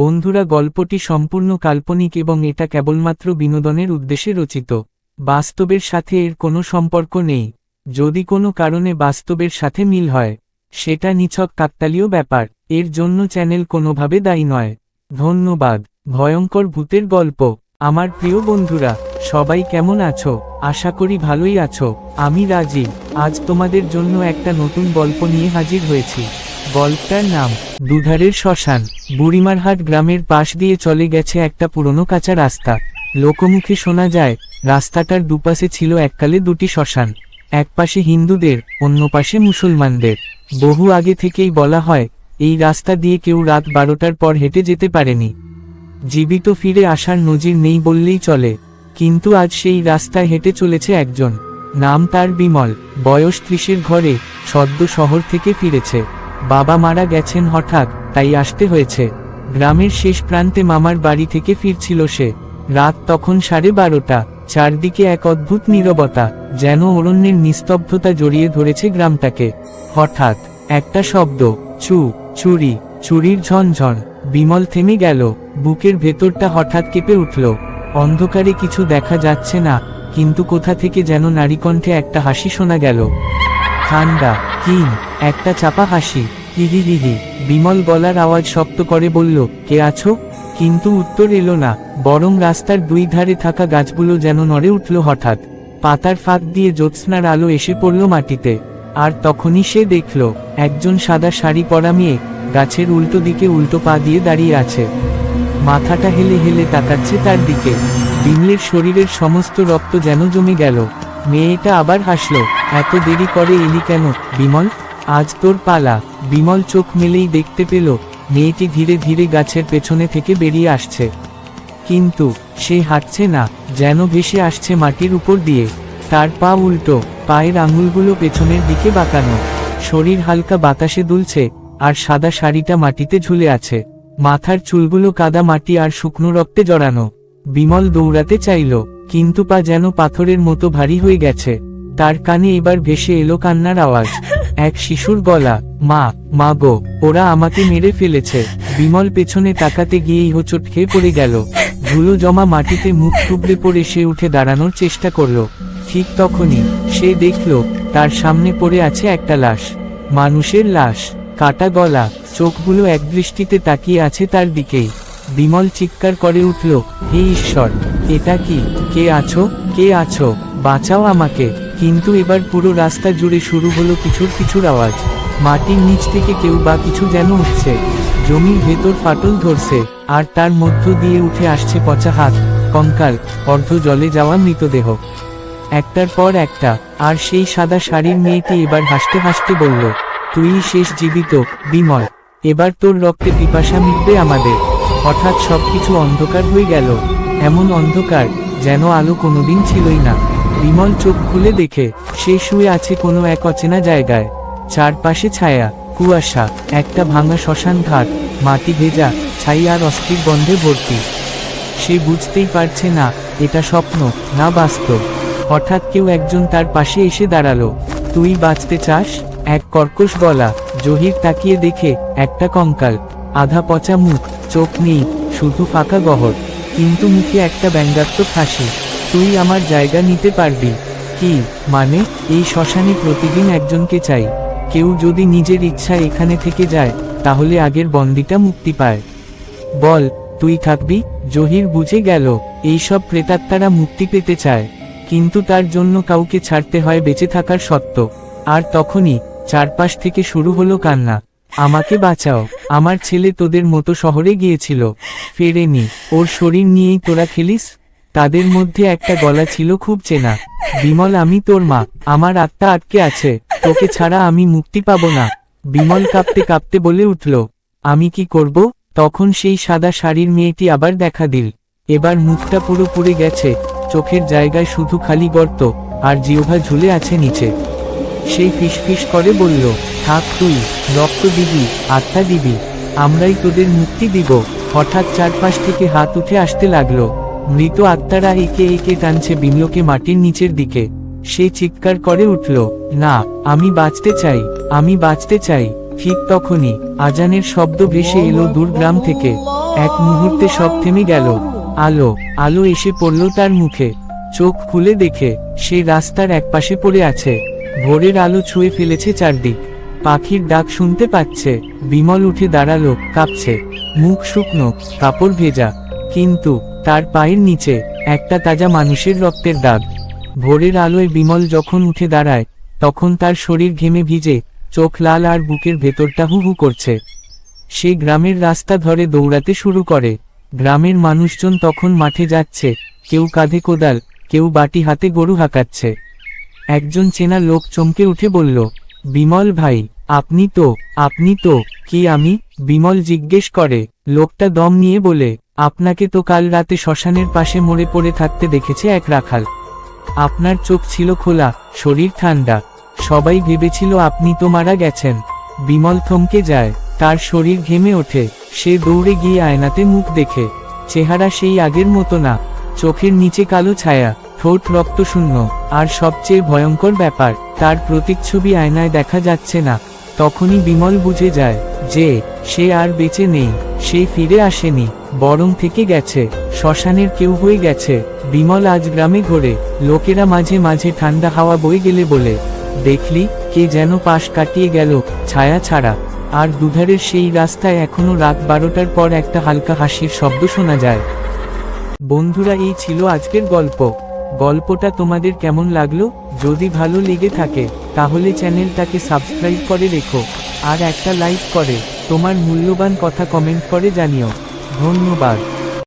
বন্ধুরা গল্পটি সম্পূর্ণ কাল্পনিক এবং এটা কেবলমাত্র বিনোদনের উদ্দেশ্যে রচিত। বাস্তবের সাথে এর কোনো সম্পর্ক নেই। যদি কোনো কারণে বাস্তবের সাথে মিল হয়, সেটা নিছক কাকতালীয় ব্যাপার। এর জন্য চ্যানেল কোনোভাবে দায়ী নয়। ধন্যবাদ। ভয়ঙ্কর ভূতের গল্প। আমার প্রিয় বন্ধুরা, সবাই কেমন আছো? আশা করি ভালোই আছো। আমি রাজীব। আজ তোমাদের জন্য একটা নতুন গল্প নিয়ে হাজির হয়েছি। গল্পটার নাম, দুধারের শ্মশান, বুড়িমারহাট গ্রামের পাশ দিয়ে চলে গেছে একটা পুরনো কাঁচা রাস্তা। লোকমুখে শোনা যায়, রাস্তাটার দুপাশে ছিল এককালে দুটি শ্মশান এক পাশে হিন্দুদের অন্য পাশে মুসলমানদের। বহু আগে থেকেই বলা হয়, এই রাস্তা দিয়ে কেউ রাত বারোটার পর হেঁটে যেতে পারেনি। জীবিত ফিরে আসার নজির নেই বললেই চলে, কিন্তু আজ সেই রাস্তায় হেঁটে চলেছে একজন। নাম তার বিমল, বয়স ত্রিশের ঘরে, সদ্য শহর থেকে ফিরেছে। বাবা মারা গেছেন হঠাৎ, তাই আসতে হয়েছে। গ্রামের শেষ প্রান্তে মামার বাড়ি থেকে ফিরছিল সে। রাত তখন সাড়ে বারোটা, চারদিকে এক অদ্ভুত নীরবতা, যেন অরণ্যের নিস্তব্ধতা জড়িয়ে ধরেছে গ্রামটাকে। হঠাৎ, একটা শব্দ, চু, চুরি, চুরির ঝনঝন, বিমল থেমে গেল, বুকের ভেতরটা হঠাৎ কেঁপে উঠল। অন্ধকারে কিছু দেখা যাচ্ছে না, কিন্তু কোথা থেকে যেন নারীকণ্ঠে একটা হাসি শোনা গেল। ঠান্ডা কিন একটা চাপা হাসি। হিহি হিহি বিমল গলার আওয়াজ শক্ত করে বলল, কে আছো? কিন্তু উত্তর এলো না, বরং রাস্তার দুই ধারে থাকা গাছগুলো যেন নড়ে উঠল হঠাৎ। পাতার ফাঁক দিয়ে জ্যোৎস্নার আলো এসে পড়ল মাটিতে। আর তখনই সে দেখল, একজন সাদা শাড়ি পরা মেয়ে গাছের উল্টো দিকে উল্টো পা দিয়ে দাঁড়িয়ে আছে। মাথাটা হেলে হেলে তাকাচ্ছে তার দিকে। বিমলের শরীরের সমস্ত রক্ত যেন জমে গেল। মেয়েটা আবার হাসলো, এত দেরি করে এলি কেন, বিমল? আজ তোর পালা। বিমল চোখ মেলেই দেখতে পেল, মেয়েটি ধীরে ধীরে গাছের পেছনে থেকে বেরিয়ে আসছে। কিন্তু, সে হাঁটছে না, যেন ভেসে আসছে মাটির উপর দিয়ে। তার পা উল্টো, পায়ের আঙুলগুলো পেছনের দিকে বাঁকানো। শরীর হালকা বাতাসে দুলছে, আর সাদা শাড়িটা মাটিতে ঝুলে আছে। মাথার চুলগুলো কাদা মাটি আর শুকনো রক্তে জড়ানো। বিমল দৌড়াতে চাইল, কিন্তু পা যেন পাথরের মতো ভারী হয়ে গেছে। তার কানে এবার ভেসে এলো কান্নার আওয়াজ। এক শিশুর গলা, মা মা গো, ওরা আমাকে মেরে ফেলেছে। বিমল পেছনে তাকাতে গিয়েই হোচট খেয়ে পড়ে গেল। ধুলো জমা মাটিতে মুখ টুবড়ে পড়ে সে উঠে দাঁড়ানোর চেষ্টা করল। ঠিক তখনই সে দেখল, তার সামনে পড়ে আছে একটা লাশ। মানুষের লাশ, কাটা গলা, চোখগুলো একদৃষ্টিতে তাকিয়ে আছে তার দিকেই। বিমল চিৎকার করে উঠল, হে ঈশ্বর, এটা কি? কে আছো? কে আছো? বাঁচাও আমাকে। কিন্তু এবার পুরো রাস্তা জুড়ে শুরু হলো কিছুর কিছুর আওয়াজ। মাটির নিচ থেকে কেউ বা কিছু যেন উঠছে। জমির ভেতর ফাটল ধরছে, আর তার মধ্য দিয়ে উঠে আসছে পচা হাত, কঙ্কাল, অর্ধ জলে যাওয়া মৃতদেহ। একটার পর একটা, আর সেই সাদা শাড়ির মেয়েটি এবার হাসতে হাসতে বলল, তুই শেষ জীবিত, বিমল। এবার তোর রক্তে পিপাসা মিটবে আমাদের। হঠাৎ সবকিছু অন্ধকার হয়ে গেল। এমন অন্ধকার, যেন আলো কোনোদিন ছিলই না। বিমল চোখ খুলে দেখে, সে শুয়ে আছে কোনো এক অচেনা জায়গায়। চারপাশে ছায়া, কুয়াশা, একটা ভাঙা শ্মশান ঘাট, মাটি ভেজা, ছাই আর অস্থির গন্ধে ভর্তি। সে বুঝতেই পারছে না, এটা স্বপ্ন, না বাস্তব। হঠাৎ কেউ একজন তার পাশে এসে দাঁড়াল। তুই বাঁচতে চাস? এক কর্কশ গলা, জহির তাকিয়ে দেখে, একটা কঙ্কাল। আধা পচা মুখ, চোখ নেই, শুধু ফাঁকা গহর। কিন্তু মুখে একটা ব্যঙ্গাত্মক হাসি। তুই আমার জায়গা নিতে পারবি। কি মানে এই শ্মশানে প্রতিদিন একজনকে চাই। কেউ যদি নিজের ইচ্ছা এখানে থেকে যায়, তাহলে আগের বন্দিটা মুক্তি পায়। বল, তুই থাকবি? জহির বুঝে গেল এইসব প্রেতাত্মারা মুক্তি পেতে চায়। কিন্তু তার জন্য কাউকে ছাড়তে হয় বেঁচে থাকার সত্ত্ব। আর তখনই, চারপাশ থেকে শুরু হলো কান্না। আমাকে বাঁচাও, আমার ছেলে তোদের মতো শহরে গিয়েছিল। ফেরেনি, ওর শরীর নিয়েই তোরা খেলিস? তাদের মধ্যে একটা গলা ছিল খুব চেনা। বিমল, আমি তোর মা। আমার আত্মা আটকে আছে। তোকে ছাড়া আমি মুক্তি পাব না। বিমল কাঁপতে কাঁপতে বলে উঠল, আমি কি করব? তখন সেই সাদা শাড়ির মেয়েটি আবার দেখা দিল। এবার মুখটা পুরো পুড়ে গেছে। চোখের জায়গায় শুধু খালি গর্ত, আর জিহ্বা ঝুলে আছে নিচে। সেই ফিসফিস করে বলল, থাক তুই, রক্ত দিবি, আত্মা দিবি। আমরাই তোদের মুক্তি দিব। হঠাৎ চারপাশ থেকে হাত উঠে আসতে লাগল। মৃত আত্মারা একে একে টানছে বিমলকে মাটির নিচের দিকে। সে চিৎকার করে উঠল, না, আমি বাঁচতে চাই, আমি বাঁচতে চাই। ঠিক তখনই আজানের শব্দ ভেসে এলো দূর গ্রাম থেকে। এক মুহূর্তে সব থেমে গেল। আলো আলো এসে পড়ল তার মুখে। চোখ খুলে দেখে সে রাস্তার একপাশে পড়ে আছে। ভোরের আলো ছুঁয়ে ফেলেছে চারদিক। পাখির ডাক শুনতে পাচ্ছে। বিমল উঠে দাঁড়াল, কাঁপছে। মুখ শুকনো, কাপড় ভেজা। কিন্তু তার পায়ের নিচে একটা তাজা মানুষের রক্তের দাগ। ভোরের আলোয় বিমল যখন উঠে দাঁড়ায়, তখন তার শরীর ঘেমে ভিজে, চোখ লাল আর বুকের ভেতরটা হু হু করছে। সে গ্রামের রাস্তা ধরে দৌড়াতে শুরু করে। গ্রামের মানুষজন তখন মাঠে যাচ্ছে, কেউ কাঁধে কোদাল, কেউ বাটি হাতে গরু হাঁকাচ্ছে। একজন চেনা লোক চমকে উঠে বলল, বিমল ভাই, আপনি তো আপনি তো, কি আমি? বিমল জিজ্ঞেস করে। লোকটা দম নিয়ে বলে আপনাকে তো কাল রাতে শ্মশানের পাশে মরে পড়ে থাকতে দেখেছে এক রাখাল। আপনার চোখ ছিল খোলা, শরীর ঠান্ডা। সবাই ভেবেছিল আপনি তো মারা গেছেন। বিমল থমকে যায়, তার শরীর ঘেমে ওঠে। সে দৌড়ে গিয়ে আয়নাতে মুখ দেখে। চেহারা সেই আগের মতো না। চোখের নিচে কালো ছায়া, ঠোঁট রক্তশূন্য। আর সবচেয়ে ভয়ঙ্কর ব্যাপার, তার প্রতিচ্ছবি আয়নায় দেখা যাচ্ছে না। তখনই বিমল বুঝে যায় যে, সে আর বেঁচে নেই। সে ফিরে আসেনি। বরং থেকে গেছে, শ্মশানের কেউ হয়ে গেছে, বিমল আজ গ্রামে ঘোরে, লোকেরা মাঝে মাঝে ঠান্ডা হাওয়া বয়ে গেলে বলে, দেখলি, কে যেন পাশ কাটিয়ে গেল, ছায়া ছাড়া। আর দুধারের সেই রাস্তায় এখনও রাত বারোটার পর একটা হালকা হাসির শব্দ শোনা যায়। বন্ধুরা, এই ছিল আজকের গল্প। গল্পটা তোমাদের কেমন লাগল? যদি ভালো লেগে থাকে, তাহলে চ্যানেলটাকে সাবস্ক্রাইব করে রেখো, আর একটা লাইক করে, তোমার মূল্যবান কথা কমেন্ট করে জানিও। ধন্যবাদ।